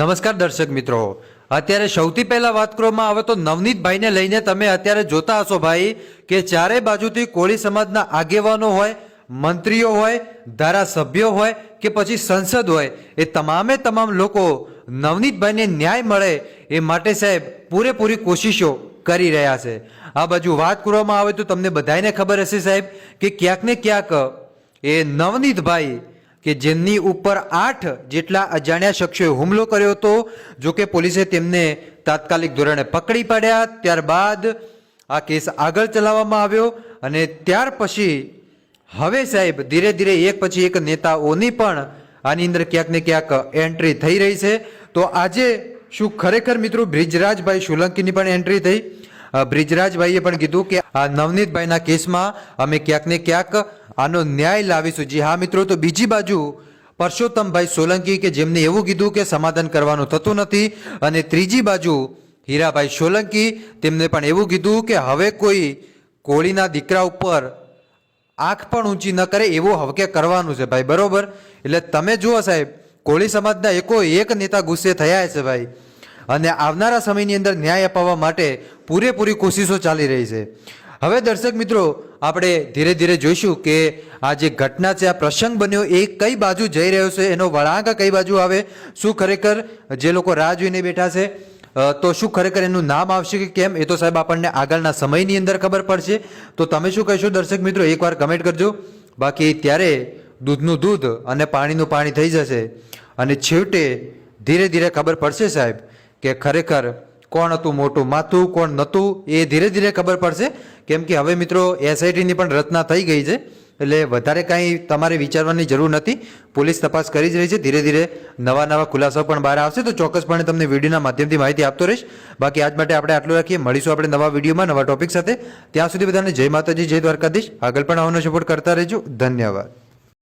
નમસ્કાર દર્શક મિત્રો. અત્યારે સૌથી પહેલા વાત કરવામાં આવે તો નવનીતભાઈને લઈને તમે અત્યારે જોતા હશો ભાઈ કે ચારે બાજુથી કોળી સમાજના આગેવાનો હોય, મંત્રીઓ હોય, ધારાસભ્યો હોય કે પછી સંસદ હોય, એ તમામે તમામ લોકો નવનીતભાઈને ન્યાય મળે એ માટે સાહેબ પૂરેપૂરી કોશિશો કરી રહ્યા છે. આ બાજુ વાત કરવામાં આવે તો તમને બધાને ખબર હશે સાહેબ કે ક્યાંક ને ક્યાંક એ નવનીતભાઈ કે જેમની ઉપર આઠ જેટલા અજાણ્યા શખ્સોએ હુમલો કર્યો હતો, જો કે પોલીસે તેમને તાત્કાલિક ધોરણે પકડી પાડ્યા. ત્યારબાદ આ કેસ આગળ ચલાવવામાં આવ્યો અને ત્યાર પછી હવે સાહેબ ધીરે ધીરે એક પછી એક નેતાઓની પણ આની અંદર ક્યાંક ને ક્યાંક એન્ટ્રી થઈ રહી છે. તો આજે શું ખરેખર મિત્રો બ્રિજરાજભાઈ સોલંકીની પણ એન્ટ્રી થઈ? બ્રિજરાજભાઈએ પણ કીધું કે, આ નવનીતભાઈના કેસમાં અમે ક્યાંક ને ક્યાંક આનો ન્યાય લાવીશું. જી હા મિત્રો, તો બીજી બાજુ પરસોત્તમભાઈ સોલંકી કે જેમને એવું કીધું કે સમાધાન કરવાનું થતું નથી, અને ત્રીજી બાજુ હીરાભાઈ સોલંકી તેમને પણ એવું કીધું કે, હવે કોઈ કોળીના દીકરા ઉપર આંખ પણ ઊંચી ન કરે, એવું હવકે કરવાનું છે ભાઈ. બરોબર? એટલે તમે જુઓ સાહેબ, કોળી સમાજના એકો એક નેતા ગુસ્સે થયા છે ભાઈ. અને આવનારા સમયની અંદર ન્યાય અપાવવા માટે પૂરેપૂરી કોશિશો ચાલી રહી છે. હવે દર્શક મિત્રો, આપણે ધીરે ધીરે જોઈશું કે આ જે ઘટના છે, આ પ્રસંગ બન્યો, એ કઈ બાજુ જઈ રહ્યો છે, એનો વળાંક કઈ બાજુ આવે, શું ખરેખર જે લોકો રાહ જોઈને બેઠા છે તો શું ખરેખર એનું નામ આવશે કે કેમ, એ તો સાહેબ આપણને આગળના સમયની અંદર ખબર પડશે. તો તમે શું કહેશો દર્શક મિત્રો, એકવાર કમેન્ટ કરજો. બાકી ત્યારે દૂધનું દૂધ અને પાણીનું પાણી થઈ જશે. અને છેવટે ધીરે ધીરે ખબર પડશે સાહેબ કે ખરેખર કોણ હતું મોટું, માથું કોણ નહોતું, એ ધીરે ધીરે ખબર પડશે. કેમ કે હવે મિત્રો એસઆઈટીની પણ રચના થઈ ગઈ છે, એટલે વધારે કાંઈ તમારે વિચારવાની જરૂર નથી. પોલીસ તપાસ કરી જ રહી છે, ધીરે ધીરે નવા નવા ખુલાસાઓ પણ બહાર આવશે, તો ચોક્કસપણે તમને વિડીયોના માધ્યમથી માહિતી આપતો રહીશ. બાકી આજ માટે આપણે આટલું રાખીએ, મળીશું આપણે નવા વિડીયોમાં, નવા ટોપિક સાથે. ત્યાં સુધી બધાને જય માતાજી, જય દ્વારકાધીશ. આગળ પણ આવવાનો સપોર્ટ કરતા રહેજો. ધન્યવાદ.